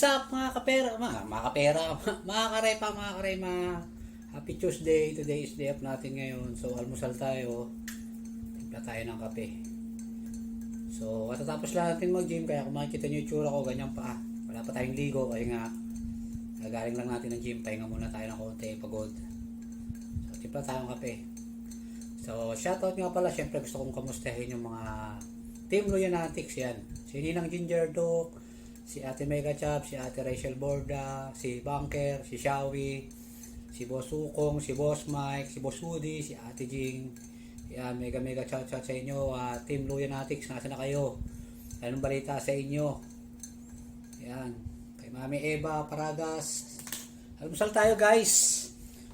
What's up mga kapera? Mga, mga kapera, mga karepa, mga karema. Happy Tuesday. Today is day off natin ngayon. So, almusal tayo. Timpla tayo ng kape. So, katatapos lang natin mag-gym. Kaya kung makikita nyo yung tsura ko, ganyan pa. Wala pa tayong ligo. Kasi nga, gagaling lang natin ng gym. Pahinga muna tayo ng konti. Pagod. So, timpla tayong kape. So, shoutout nga pala. Siyempre, gusto kong kamustahin yung mga Team Loyanatics yan. Si Ninang Ginger Dog, si Ate Mega Chop, si Ate Rachel Borda, si Bunker, si Shawi, si Boss Sukong, si Boss Mike, si Boss Woody, si Ate Jing. Yan, mega mega chat chat sa inyo. Ah, Team Loyanatics, nasa na kayo? Anong balita sa inyo? Yan. Kay Mami Eva Paragas. Almusal tayo guys.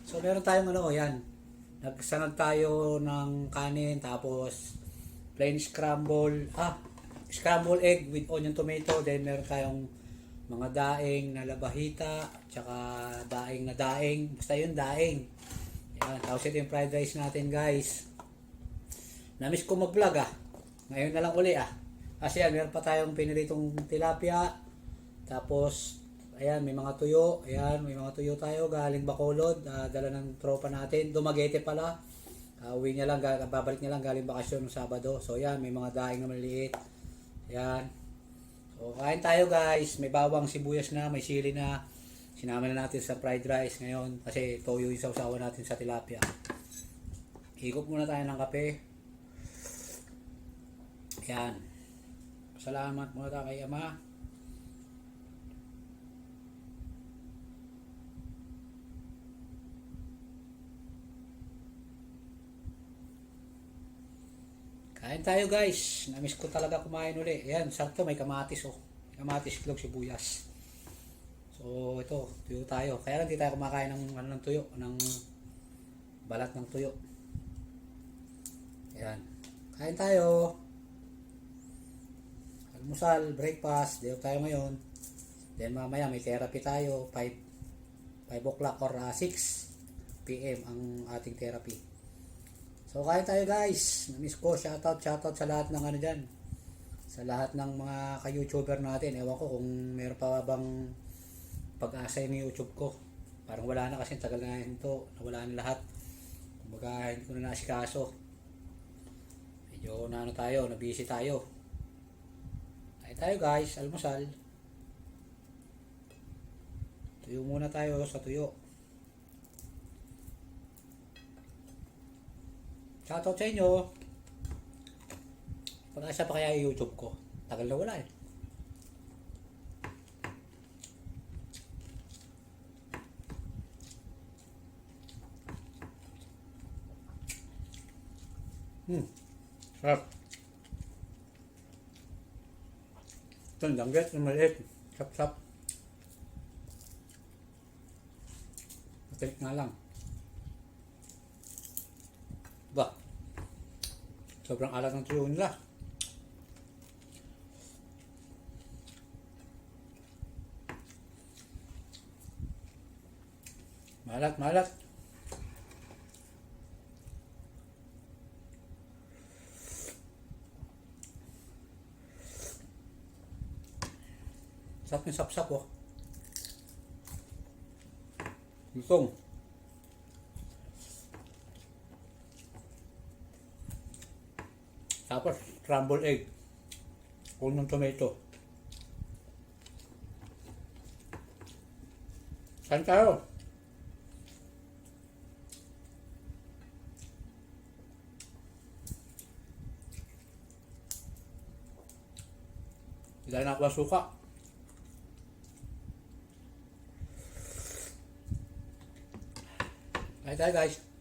So meron tayong ano, yan. Nagsanag tayo ng kanin tapos plain scramble. Ah, scramble egg with onion tomato. Then meron tayong mga daing na labahita, tsaka daing na daing. Basta yun, daing. Yan, tapos yung fried rice natin guys. Namiss ko mag-vlog ah. Ngayon na lang uli ah. Kasi yan, meron pa tayong piniritong tilapia. Tapos, ayan, may mga tuyo. Ayan, may mga tuyo tayo galing Bacolod. ah, dala ng tropa natin. Dumaguete pala. Uh, uwi niya lang, babalik niya lang galing bakasyon ng Sabado. So, yan, may mga daing na maliliit. Ayan. So, kain tayo guys. May bawang sibuyas na, may sili na. Sinama na natin sa fried rice ngayon kasi toyo yung sausawa natin sa tilapia. Higop muna tayo ng kape. Yan. Salamat muna tayo kay Ama. Kain tayo guys. Namiss ko talaga kumain uli. Yan, sakto may kamatis oh. Kamatis, itlog, sibuyas. So ito, tuyo tayo. Kaya lang di tayo kumakain ng, ano, ng tuyo, ng balat ng tuyo. Yan. Kain tayo. Almusal, breakfast, off tayo ngayon. Then mamaya may therapy tayo, 5 5 o'clock or uh, 6 p.m. ang ating therapy. So kain tayo guys. Namiss ko. Shoutout, shoutout sa lahat ng ano dyan. Sa lahat ng mga ka-YouTuber natin. Ewan ko kung meron pa bang pag-asa yung YouTube ko. Parang wala na kasi tagal na ito. Nawala na lahat. Kumbaga hindi ko na nasikaso. Medyo na ano tayo, na busy tayo. Kain tayo guys, almusal. Tuyo muna tayo sa tuyo. Shoutout sa inyo. Pag-asa pa kaya yung YouTube ko. Tagal na wala eh. Hmm. Sarap. Ito ang danggit na maliit. Sap-sap. Matik nga lang. Ba? Sobrang alat ng tuyo nila. Malat, malat. Sarap yung sap-sap oh. Lutong. Tapos, scrambled egg. Unong tomato. Saan tayo? Dahil na ako suka. Kain tayo guys.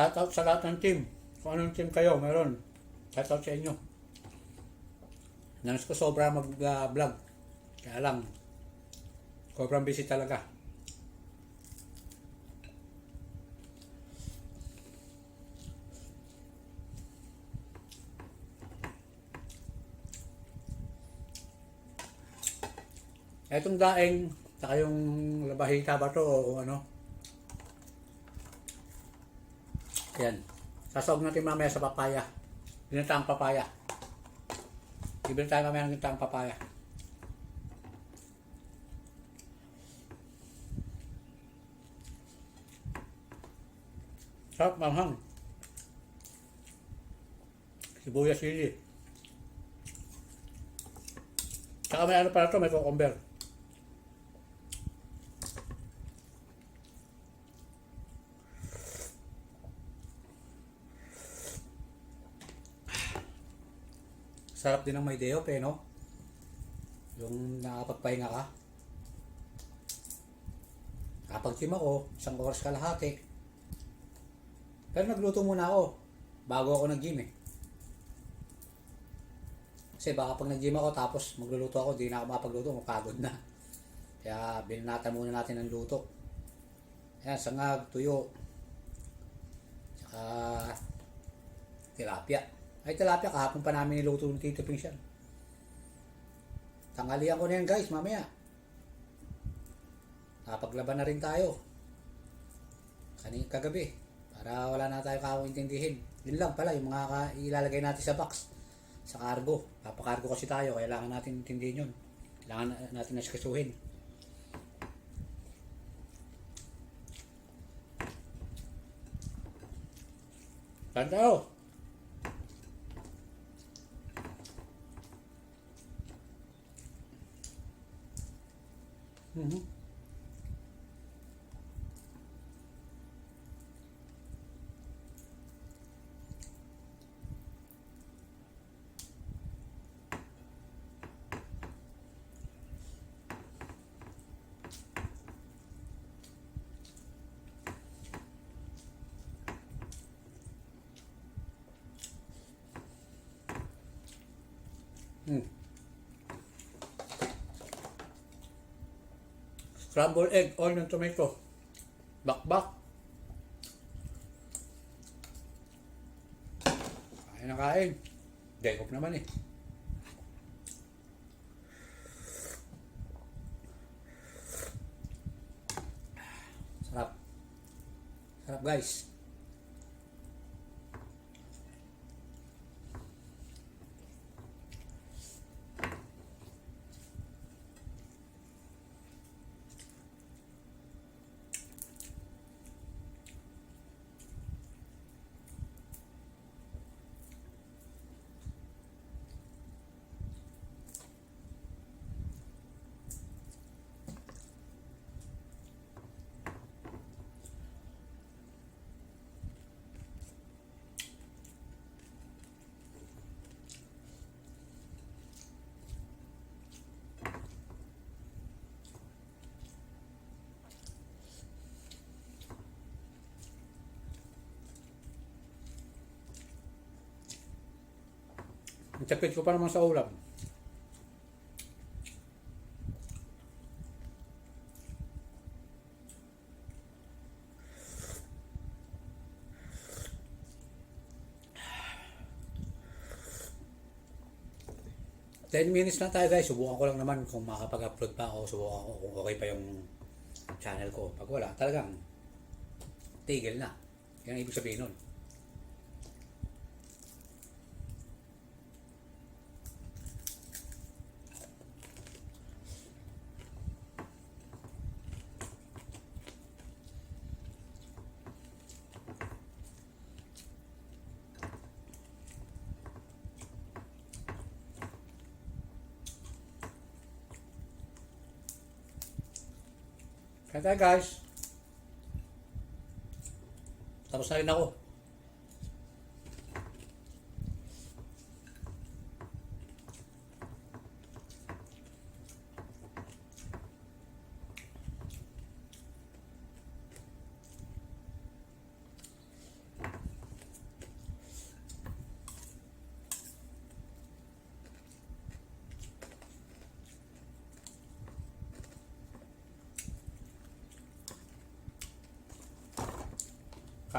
Shoutout sa lahat ng team. Kung anong team kayo, meron. Shoutout sa inyo. Nanas ko sobra mag-vlog. Kaya lang, sobrang busy talaga. Etong daing Tsaka yung labahita ba to o ano. Yan. Sasawag natin mamaya sa papaya. Ginataang papaya. Bibili tayo mamaya ng ginataang papaya. Sarap manghang. Sibuyas sili. Tsaka may ano pala to, may cucumber. Sarap din ng may day off eh, no? Yung nakapagpahinga ka. Kapag-gym ako, isang oras kalahati. Pero nagluto muna ako bago ako nag-gym eh. Kasi baka pag nag-gym ako tapos magluluto ako, di na ako mapagluto, mapagod na. Kaya binanata muna natin ng luto. Ayan, sangag, tuyo. Tsaka tilapia. Ay, tilapia, kahapon pa namin niluto ng Tito yan. Tanghalian ko na yan guys, mamaya. Nakapaglaban na rin tayo. Kani kagabi. Para wala na tayo kakaintindihin. Yun lang pala, yung mga ilalagay natin sa box. Sa cargo. Papakargo kasi tayo, kailangan natin intindihin yun. Kailangan na- natin nasikasuhin. Saan tayo? Mhm. Hmm. Scrambled egg, onion, tomato. Bakbak. Kain na kain. Day off naman eh. Sarap. Sarap guys. Ang tipid ko pa naman sa ulam. Ten minutes na tayo guys. Subukan ko lang naman kung makapag-upload pa ako. Subukan ko kung okay pa yung channel ko. Pag wala, talagang tigil na. Yan ang ibig sabihin nun. Kaya guys. Tapos na rin ako.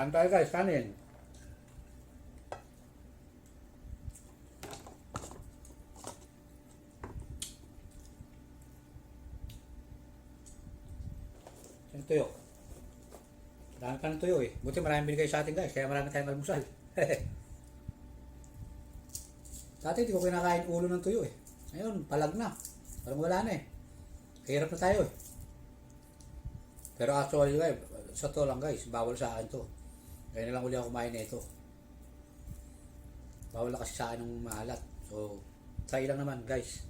Kain tayo guys, kanin. Yung tuyo. Marami pa ng tuyo eh. Buti marami binigay sa atin guys, kaya marami tayong almusal. Dati hindi ko kinakain ulo ng tuyo eh. Ngayon, palag na. Parang wala na eh. Hirap na tayo eh. Pero actually guys, sa to lang guys, bawal sa akin to. Kaya na lang uli ako kumain nito. Bawal na kasi sa akin ng maalat. So, try lang naman guys.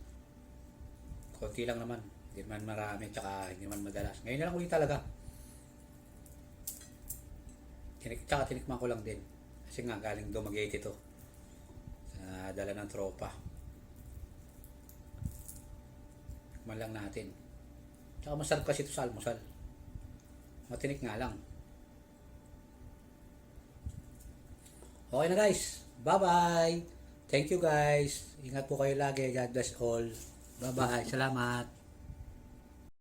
Konti lang naman. Hindi naman marami, tsaka hindi naman madalas. Ngayon lang uli talaga. Tinik, tsaka tinikman ko lang din. Kasi nga galing Dumaguete ito. Sa dala ng tropa. Tikman lang natin. Tsaka masarap kasi ito sa almusal. Matinik nga lang. Okay na guys. Bye-bye. Thank you guys. Ingat po kayo lagi. God bless all. Bye-bye. Salamat.